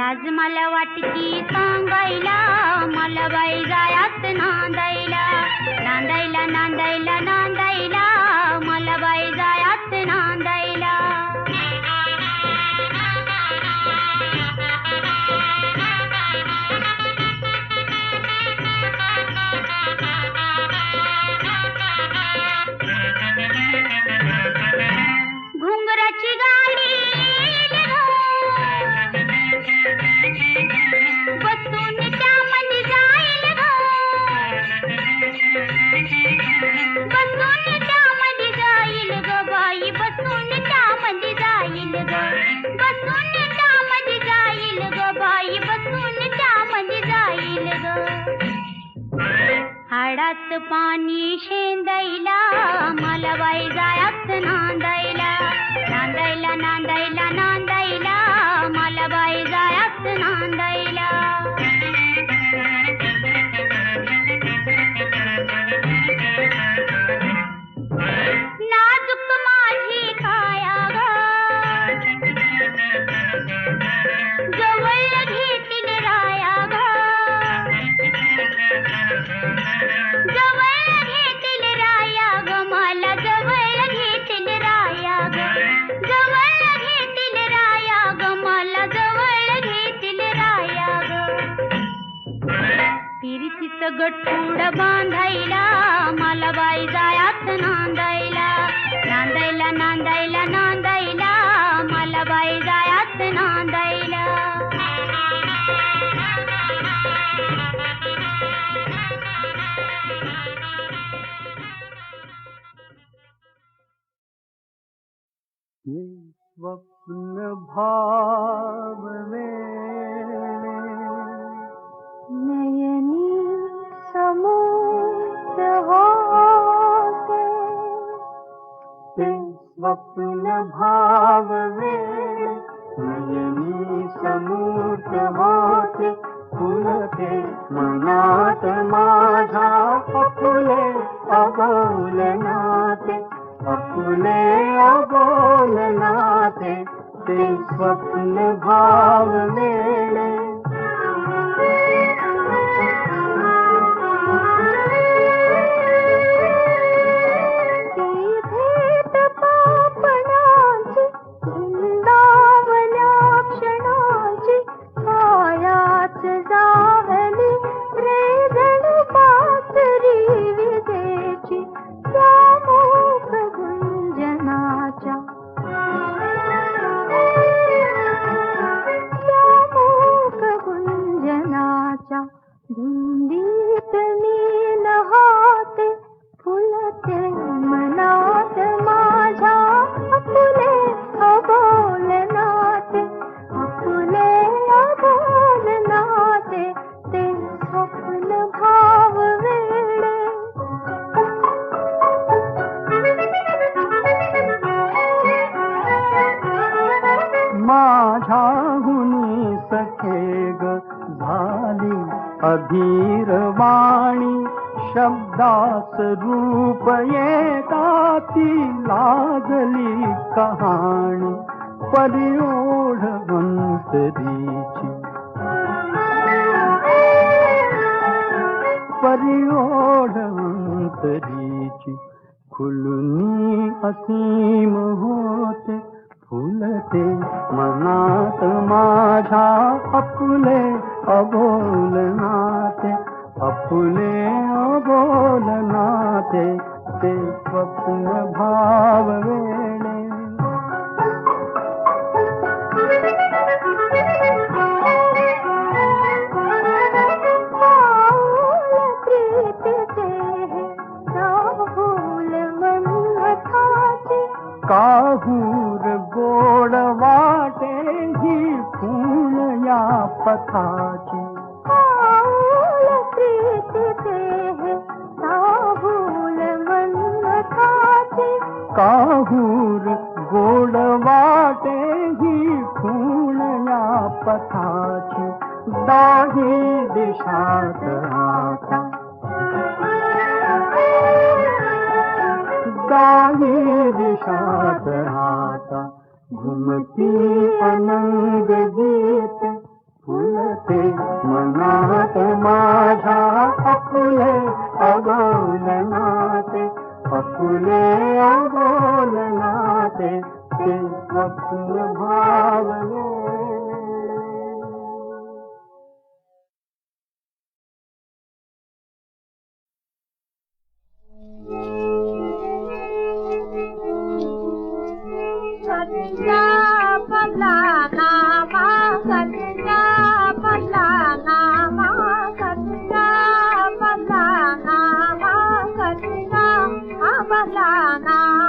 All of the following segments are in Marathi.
लाज मला वाटची सांगायला मला बाई जायात नांदायला. नांदायला नांदायला नांदायला मला बाई स्वप्न भाव में नयनी स्वप्न भाव में سمت بات پھول منات ماجا خلے ابل نات اکلے ابل نات سے سپن باغ میرے तुझ्या धुंदीत मी नहाते फुलते धीरवाणी गीरवाणी शब्दरूपली कहणी परि ओढ अन्त्रिचरि ओचली असीम होते फुलते मनात माझा अपुले ابول نات اپنے ابول نات تے سپن بھاو ویڑے کاہور گوڑ واٹے ہی پھول یا پتھا Thank you. balana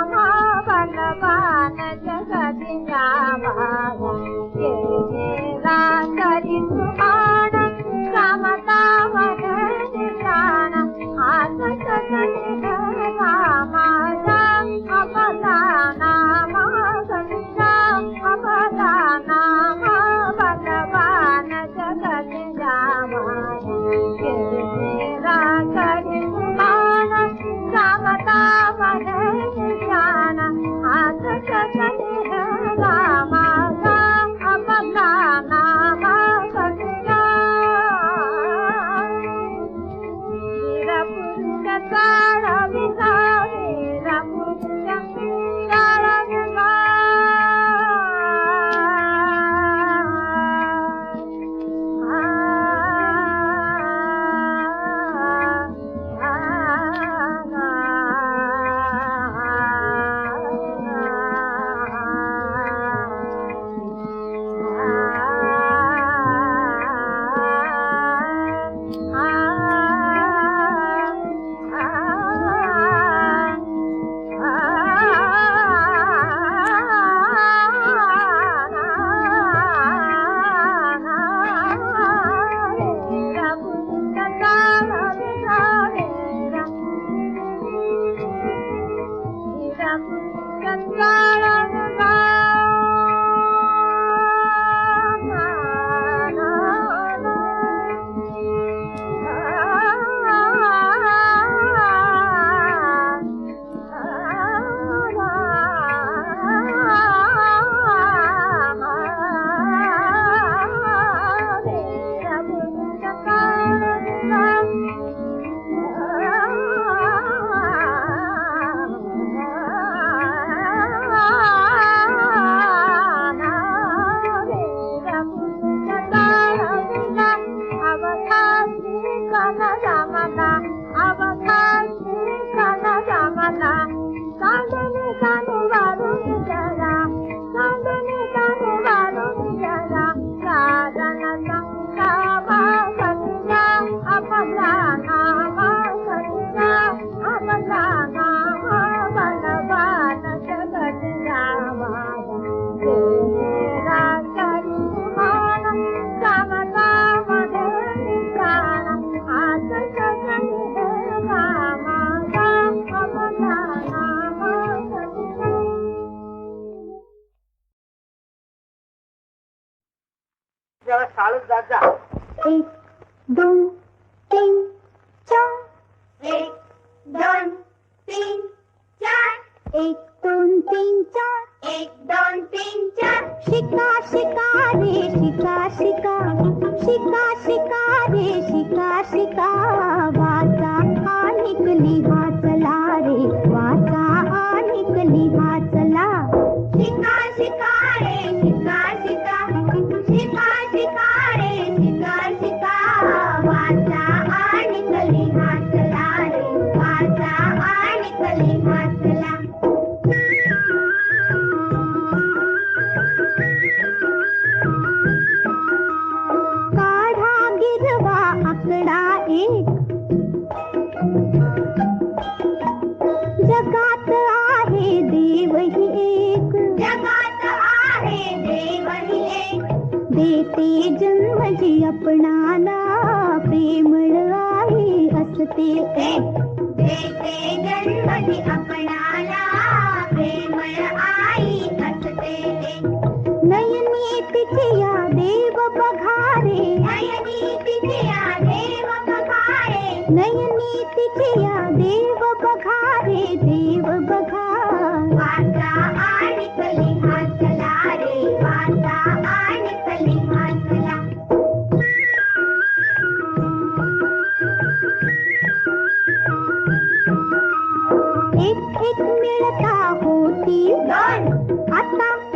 Gracias. पी मणाई हसती होती आता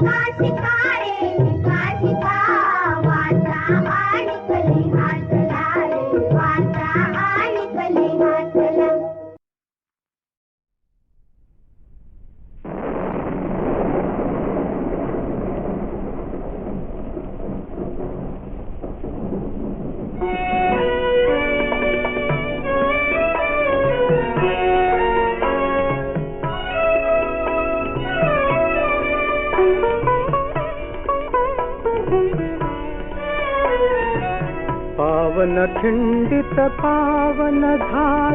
Thank.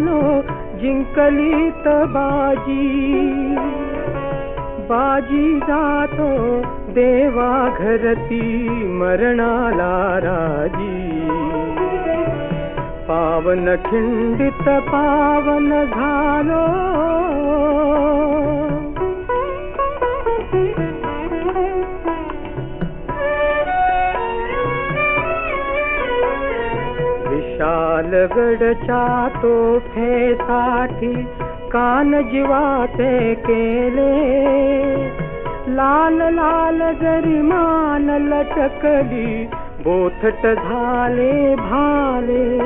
झालो जिंकलीत बाजी. बाजी जातो देवा घरती मरणाला राजी. पावन खिंडित पावन झालो. पालगडच्या तोफेसाठी कान जीवाचे केले. लाल लाल जरी मान लटकली बोथट झाले भाले.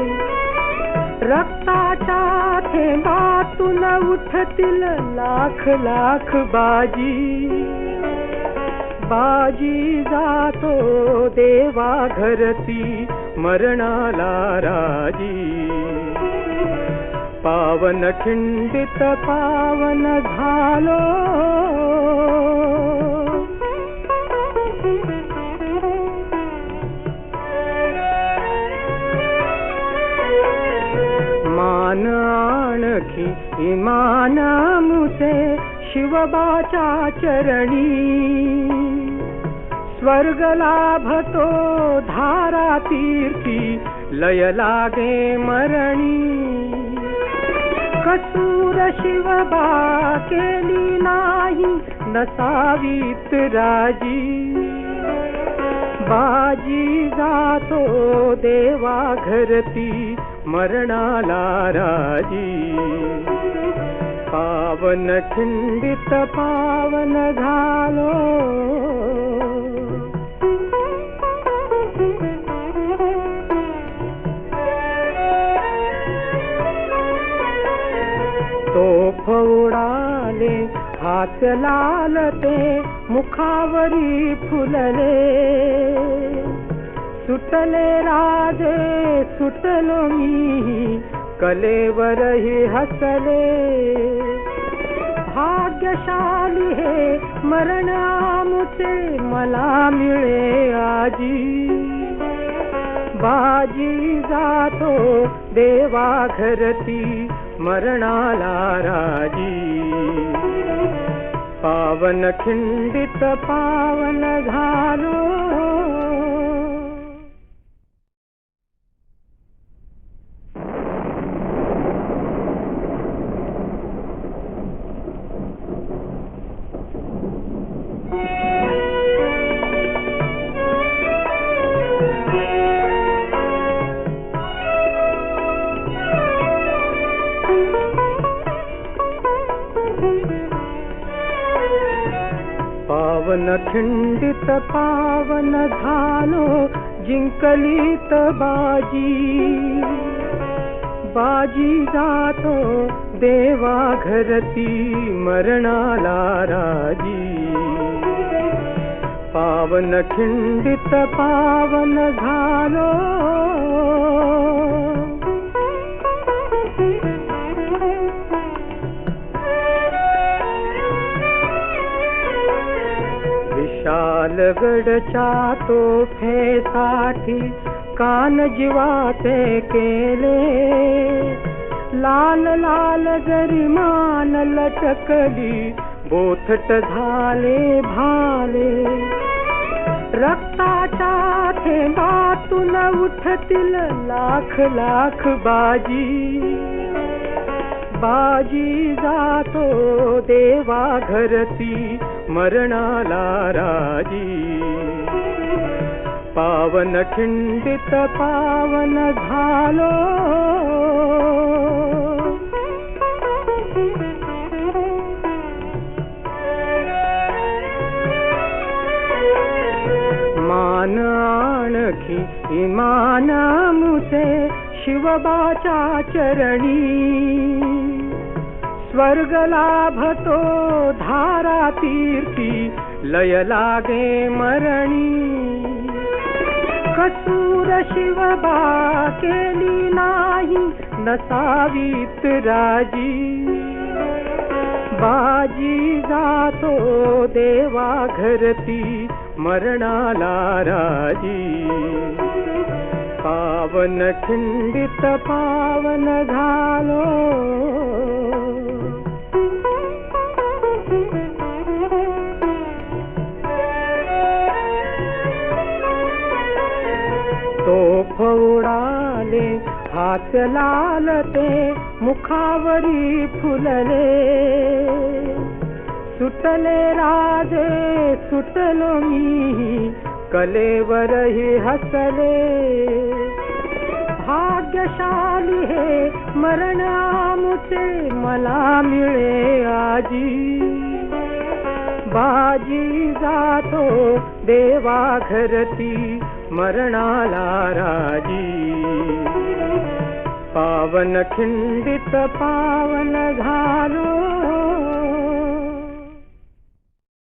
रक्ताच्या थेंबातून उठतील लाख लाख बाजी. बाजी जातो देवा घरती मरणाला राजी. पावन खिंडित पावन झालो. मान आणखी इमानामुसे शिवबाच्या चरणी. स्वर्ग लाभतो धारा तीर्थी लय लागे मरणी। कसूर शिवबा केली नाही नसावीत राजी। बाजी जातो देवा घरती मरणाला राजी। पावन खिंडित पावन झालो। तो फौडाले हात लालते मुखावरी फुलले. सुटले राजे सुटलो मी कलेवरही हसले. भाग्यशाली हे मरण आमचे मला मिळे आजी. बाजी जातो देवा घरती मरणाला राजी. पावन खिंडित पावन झालो त पावन झालो जिंकलीत बाजी. बाजी जातो देवा घरती मरणाला राजी. पावन खिंडित पावन झालो पालगडच्या तोफेसाठी कान जीवाचे केले. लाल लाल जरी मान लटकली बोथट झाले भाले. रक्ताच्या थेंबातून उठतील लाख लाख बाजी. बाजी जातो देवा घरती मरणाला राजी. पावन खिंडित पावन झालो. मान आणखी इमान मुसे शिवबाच्या चरणी. स्वर्ग लाभतो धारा तीर्थी लय लागे मरणी। कसूर शिवबा नसावीत राजी। बाजी जातो देवा घरती मरणाला पावन खिंडित पावन झालो उडाले हात लाल ते मुखावरी फुलले. सुटले राजे सुटलो मी कलेवरही हसले. भाग्यशाली हे मरण आमुचे मला मिळे आजी. बाजी जातो देवा घरती मरणाला राजी. पावन खिंडित पावन झालो